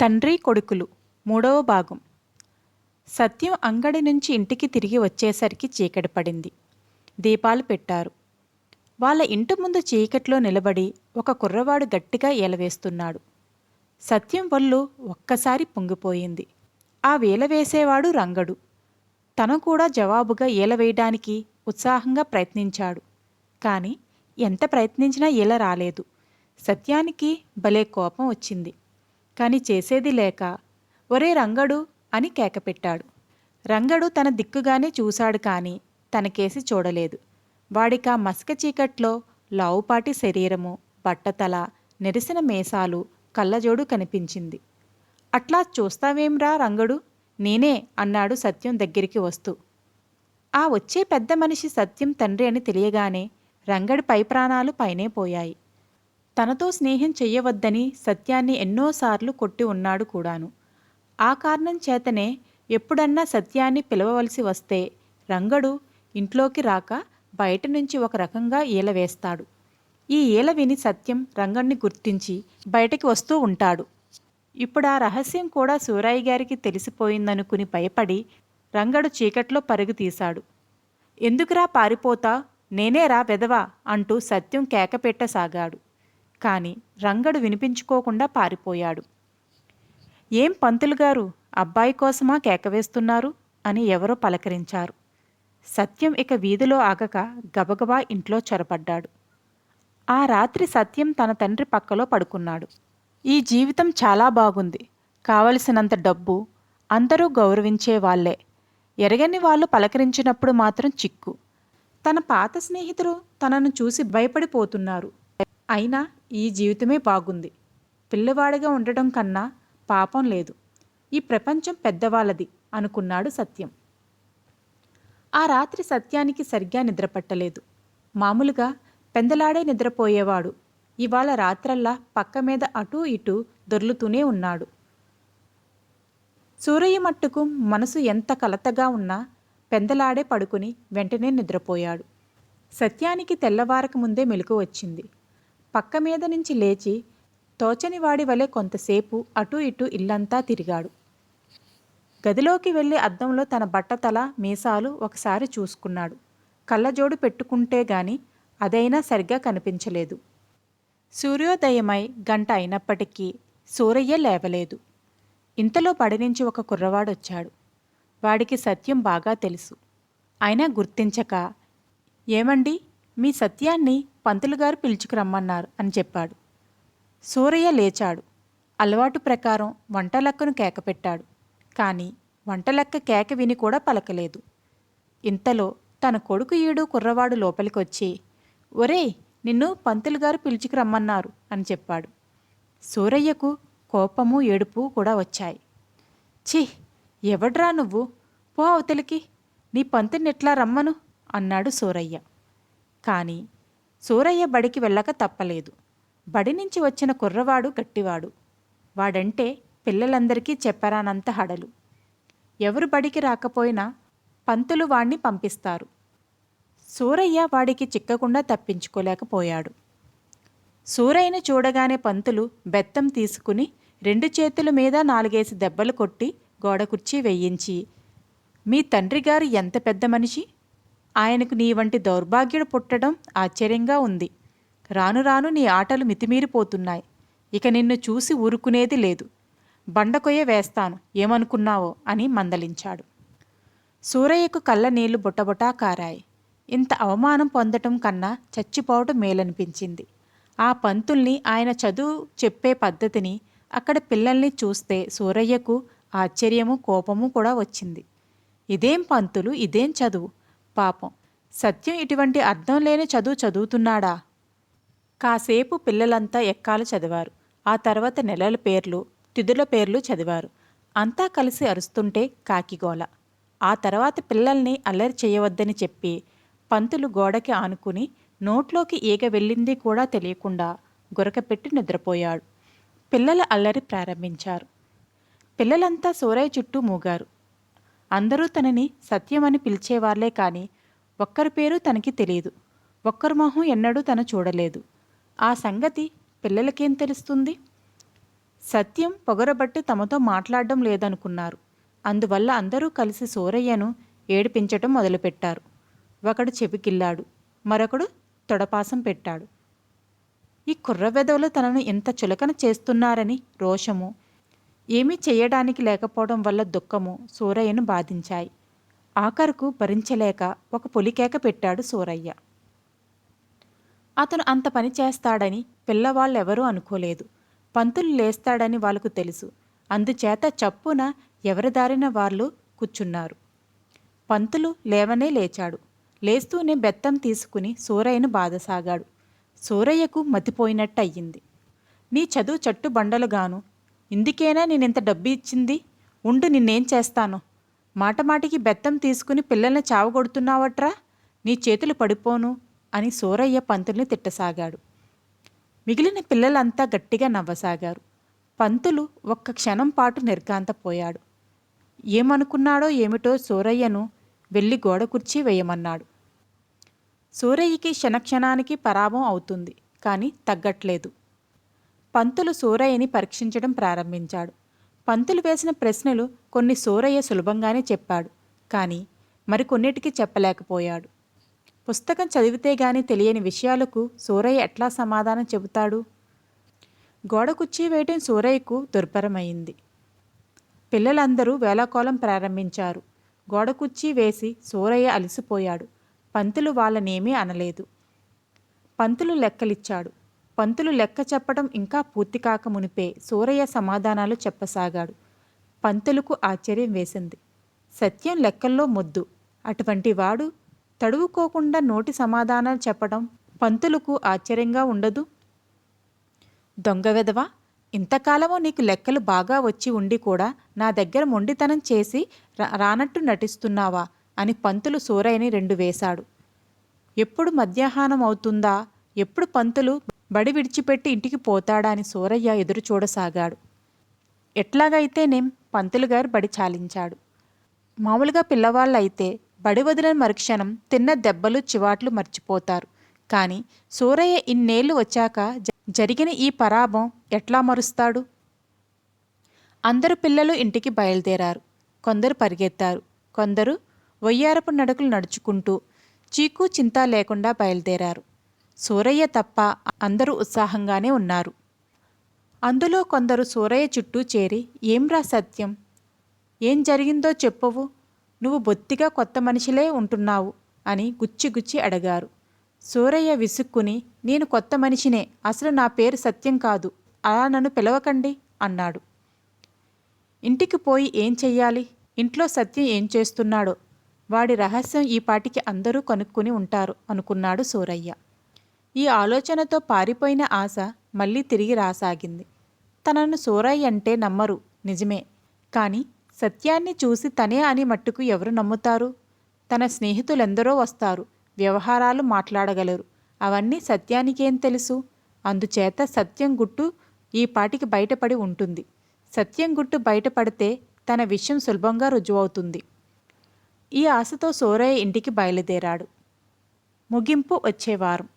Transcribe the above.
తండ్రి కొడుకులు. మూడవ భాగం. సత్యం అంగడి నుంచి ఇంటికి తిరిగి వచ్చేసరికి చీకటి పడింది. దీపాలు పెట్టారు. వాళ్ళ ఇంటి ముందు చీకట్లో నిలబడి ఒక కుర్రవాడు గట్టిగా ఏలవేస్తున్నాడు. సత్యం వల్లు ఒక్కసారి పొంగిపోయింది. ఆ వేల వేసేవాడు రంగడు. తను కూడా జవాబుగా ఏలవేయడానికి ఉత్సాహంగా ప్రయత్నించాడు. కానీ ఎంత ప్రయత్నించినా ఈల రాలేదు. సత్యానికి భలే కోపం వచ్చింది. కాని చేసేది లేక ఒరే రంగడు అని కేకపెట్టాడు. రంగడు తన దిక్కుగానే చూశాడు కాని తనకేసి చూడలేదు. వాడికా మసక చీకట్లో లావుపాటి శరీరము బట్టతల నెరిసిన మేసాలు కళ్ళజోడు కనిపించింది. అట్లా చూస్తావేంరా రంగడు? నేనే అన్నాడు సత్యం దగ్గరికి వస్తూ. ఆ వచ్చే పెద్ద మనిషి సత్యం తండ్రి అని తెలియగానే రంగడి పై ప్రాణాలు పైనే పోయాయి. తనతో స్నేహం చెయ్యవద్దని సత్యాన్ని ఎన్నోసార్లు కొట్టి ఉన్నాడు కూడాను. ఆ కారణం చేతనే ఎప్పుడన్నా సత్యాన్ని పిలవవలసి వస్తే రంగడు ఇంట్లోకి రాక బయట నుంచి ఒక రకంగా ఈల వేస్తాడు. ఈ ఈల విని సత్యం రంగణ్ణి గుర్తించి బయటికి వస్తూ ఉంటాడు. ఇప్పుడు ఆ రహస్యం కూడా సూరయ్య గారికి తెలిసిపోయిందనుకుని భయపడి రంగడు చీకట్లో పరుగు తీశాడు. ఎందుకురా పారిపోతా? నేనేరా వెదవా అంటూ సత్యం కేకపెట్టసాగాడు. కాని రంగడు వినిపించుకోకుండా పారిపోయాడు. ఏం పంతులు గారు అబ్బాయి కోసమా కేకవేస్తున్నారు అని ఎవరో పలకరించారు. సత్యం ఇక వీధిలో ఆగక గబగబా ఇంట్లో చొరబడ్డాడు. ఆ రాత్రి సత్యం తన తండ్రి పక్కలో పడుకున్నాడు. ఈ జీవితం చాలా బాగుంది. కావలసినంత డబ్బు అందరూ గౌరవించే వాళ్ళే. ఎరగని వాళ్ళు పలకరించినప్పుడు మాత్రం చిక్కు. తన పాత స్నేహితులు తనను చూసి భయపడిపోతున్నారు. అయినా ఈ జీవితమే బాగుంది. పిల్లవాడిగా ఉండటం కన్నా పాపం లేదు. ఈ ప్రపంచం పెద్దవాళ్ళది అనుకున్నాడు సత్యం. ఆ రాత్రి సత్యానికి సరిగ్గా నిద్రపట్టలేదు మామూలుగా పెందలాడే నిద్రపోయేవాడు. ఇవాళ రాత్రల్లా పక్క మీద అటూ ఇటూ దొర్లుతూనే ఉన్నాడు. సూరయ్య మట్టుకు మనసు ఎంత కలతగా ఉన్నా పెందలాడే పడుకుని వెంటనే నిద్రపోయాడు. సత్యానికి తెల్లవారక ముందే మెలకు వచ్చింది. పక్క మీద నుంచి లేచి తోచని వాడి వలె కొంతసేపు అటూ ఇటూ ఇల్లంతా తిరిగాడు. గదిలోకి వెళ్ళి అద్దంలో తన బట్టతల మీసాలు ఒకసారి చూసుకున్నాడు. కళ్ళజోడు పెట్టుకుంటే గాని అదైనా సరిగ్గా కనిపించలేదు. సూర్యోదయమై గంట అయినప్పటికీ సూరయ్య లేవలేదు. ఇంతలో పడి నుంచి ఒక కుర్రవాడొచ్చాడు. వాడికి సత్యం బాగా తెలుసు. అయినా గుర్తించక ఏమండి? మీ సత్యాన్ని పంతులుగారు పిలుచుకురమ్మన్నారు అని చెప్పాడు. సూరయ్య లేచాడు. అలవాటు ప్రకారం వంటలక్కను కేకపెట్టాడు కానీ వంటలక్క కేక విని కూడా పలకలేదు. ఇంతలో తన కొడుకు ఈడు కుర్రవాడు లోపలికొచ్చి ఒరేయ్ నిన్ను పంతులుగారు పిలుచుకురమ్మన్నారు అని చెప్పాడు. సూరయ్యకు కోపము ఏడుపు కూడా వచ్చాయి. ఛీ ఎవడ్రా నువ్వు? పో అవతలికి. నీ పంతునిట్లా రమ్మను? అన్నాడు సూరయ్య. కానీ సూరయ్య బడికి వెళ్ళక తప్పలేదు. బడి నుంచి వచ్చిన కుర్రవాడు గట్టివాడు. వాడంటే పిల్లలందరికీ చెప్పరానంత హడలు. ఎవరు బడికి రాకపోయినా పంతులు వాణ్ణి పంపిస్తారు. సూరయ్య వాడికి చిక్కకుండా తప్పించుకోలేకపోయాడు. సూరయ్యను చూడగానే పంతులు బెత్తం తీసుకుని రెండు చేతుల మీద నాలుగేసి దెబ్బలు కొట్టి గోడ కుర్చీ వేయించి మీ తండ్రిగారు ఎంత పెద్ద మనిషి? ఆయనకు నీ వంటి దౌర్భాగ్యుడు పుట్టడం ఆశ్చర్యంగా ఉంది. రాను రాను నీ ఆటలు మితిమీరిపోతున్నాయి. ఇక నిన్ను చూసి ఊరుకునేది లేదు. బండకొయ్య వేస్తాను ఏమనుకున్నావో అని మందలించాడు. సూరయ్యకు కళ్ళ నీళ్ళు బుట్టబుటా కారాయి. ఇంత అవమానం పొందటం కన్నా చచ్చిపోవటం మేలనిపించింది. ఆ పంతుల్ని ఆయన చదువు చెప్పే పద్ధతిని అక్కడ పిల్లల్ని చూస్తే సూరయ్యకు ఆశ్చర్యము కోపము కూడా వచ్చింది. ఇదేం పంతులు ఇదేం చదువు? పాపం. సత్యం ఇటువంటి అర్థం లేని చదువు చదువుతున్నాడా? కాసేపు పిల్లలంతా ఎక్కాలు చదివారు. ఆ తర్వాత నెలల పేర్లు తిథుల పేర్లు చదివారు. అంతా కలిసి అరుస్తుంటే కాకిగోల ఆ తర్వాత పిల్లల్ని అల్లరి చేయవద్దని చెప్పి పంతులు గోడకి ఆనుకుని నోట్లోకి ఈగ వెళ్ళింది కూడా తెలియకుండా గురకపెట్టి నిద్రపోయాడు. పిల్లల అల్లరి ప్రారంభించారు. పిల్లలంతా సూరయ్య చుట్టూ మూగారు. అందరూ తనని సత్యమని పిలిచేవాళ్ళే కానీ ఒక్కరి పేరు తనకి తెలియదు. ఒక్కరి మొహం ఎన్నడూ తను చూడలేదు. ఆ సంగతి పిల్లలకేం తెలుస్తుంది? సత్యం పొగరబట్టి తమతో మాట్లాడడం లేదనుకున్నారు. అందువల్ల అందరూ కలిసి సూరయ్యను ఏడిపించటం మొదలుపెట్టారు. ఒకడు చెవికిల్లాడు మరొకడు తొడపాసం పెట్టాడు. ఈ కుర్రవెదవులు తనను ఇంత చులకన చేస్తున్నారని రోషము ఏమీ చేయడానికి లేకపోవడం వల్ల దుఃఖము సూరయ్యను బాధించాయి. ఆఖరుకు భరించలేక ఒక పులికేక పెట్టాడు సూరయ్య. అతను అంత పని చేస్తాడని పిల్లవాళ్ళెవరూ అనుకోలేదు. పంతులు లేస్తాడని వాళ్ళకు తెలుసు. అందుచేత చప్పున ఎవరి దారిన వాళ్ళు కూర్చున్నారు. పంతులు లేవనే లేచాడు. లేస్తూనే బెత్తం తీసుకుని సూరయ్యను బాధసాగాడు. సూరయ్యకు మతిపోయినట్టయింది. నీ చదువు చట్టు బండలుగాను ఇందుకేనా నేనింత డబ్బు ఇచ్చింది ఉండు నిన్నేం చేస్తాను? మాటమాటికి బెత్తం తీసుకుని పిల్లల్ని చావగొడుతున్నావట్రా? నీ చేతులు పడిపోను అని సూరయ్య పంతుల్ని తిట్టసాగాడు. మిగిలిన పిల్లలంతా గట్టిగా నవ్వసాగారు. పంతులు ఒక్క క్షణం పాటు నిర్గాంతపోయాడు ఏమనుకున్నాడో ఏమిటో సూరయ్యను వెళ్ళి గోడ కుర్చీ వేయమన్నాడు. సూరయ్యకి క్షణక్షణానికి పరాభం అవుతుంది కానీ తగ్గట్లేదు. పంతులు సూరయ్యని పరీక్షించడం ప్రారంభించాడు. పంతులు వేసిన ప్రశ్నలు కొన్ని సూరయ్య సులభంగానే చెప్పాడు. కానీ మరికొన్నిటికి చెప్పలేకపోయాడు. పుస్తకం చదివితే గాని తెలియని విషయాలకు సూరయ్య ఎట్లా సమాధానం చెబుతాడు? గోడకుచ్చి వేయటం సూరయ్యకు దుర్భరమైంది. పిల్లలందరూ వేలాకోలం ప్రారంభించారు. గోడకుచ్చి వేసి సూరయ్య అలసిపోయాడు. పంతులు వాళ్ళనేమీ అనలేదు. పంతులు లెక్కలిచ్చాడు. పంతులు లెక్క చెప్పడం ఇంకా పూర్తి కాక మునిపే సూరయ్య సమాధానాలు చెప్పసాగాడు. పంతులకు ఆశ్చర్యం వేసింది. సత్యం లెక్కల్లో మొద్దు. అటువంటి వాడు తడువుకోకుండా నోటి సమాధానాలు చెప్పడం పంతులకు ఆశ్చర్యంగా ఉండదు? దొంగ వెధవా ఇంతకాలమో నీకు లెక్కలు బాగా వచ్చి ఉండి కూడా నా దగ్గర మొండితనం చేసి రా- రానట్టు నటిస్తున్నావా? అని పంతులు సూరయ్యని రెండు వేశాడు. ఎప్పుడు మధ్యాహ్నం అవుతుందా ఎప్పుడు పంతులు బడి విడిచిపెట్టి ఇంటికి పోతాడా అని సూరయ్య ఎదురు చూడసాగాడు. ఎట్లాగైతేనేం పంతులు గారు బడి చాలించాడు. మామూలుగా పిల్లవాళ్ళైతే బడి వదిలిన మరుక్షణం తిన్న దెబ్బలు చివాట్లు మర్చిపోతారు. కానీ సూరయ్య ఇన్నేళ్ళు వచ్చాక జరిగిన ఈ పరాభం ఎట్లా మరుస్తాడు? అందరు పిల్లలు ఇంటికి బయలుదేరారు. కొందరు పరిగెత్తారు. కొందరు వయ్యారపు నడకలు నడుచుకుంటూ చీకు చింత లేకుండా బయలుదేరారు. సూరయ్య తప్ప అందరూ ఉత్సాహంగానే ఉన్నారు. అందులో కొందరు సూరయ్య చుట్టూ చేరి ఏంరా సత్యం? ఏం జరిగిందో చెప్పవు. నువ్వు బొత్తిగా కొత్త మనిషిలే ఉంటున్నావు అని గుచ్చి గుచ్చి అడిగారు. సూరయ్య విసుక్కుని నేను కొత్త మనిషినే. అసలు నా పేరు సత్యం కాదు. అలా నన్ను పిలవకండి అన్నాడు. ఇంటికి పోయి ఏం చెయ్యాలి? ఇంట్లో సత్యం ఏం చేస్తున్నాడో వాడి రహస్యం ఈ పాటికి అందరూ కనుక్కుని ఉంటారు అనుకున్నాడు సూరయ్య. ఈ ఆలోచనతో పారిపోయిన ఆశ మళ్ళీ తిరిగి రాసాగింది. తనను సూరయ్య అంటే నమ్మరు నిజమే. కానీ సత్యాన్ని చూసి తనే అని మట్టుకు ఎవరు నమ్ముతారు? తన స్నేహితులెందరో వస్తారు వ్యవహారాలు మాట్లాడగలరు. అవన్నీ సత్యానికేం తెలుసు? అందుచేత సత్యం గుట్టు ఈ పాటికి బయటపడి ఉంటుంది. సత్యం గుట్టు బయటపడితే తన విషయం సులభంగా రుజువవుతుంది. ఈ ఆశతో సూరయ్య ఇంటికి బయలుదేరాడు. ముగింపు వచ్చేవారం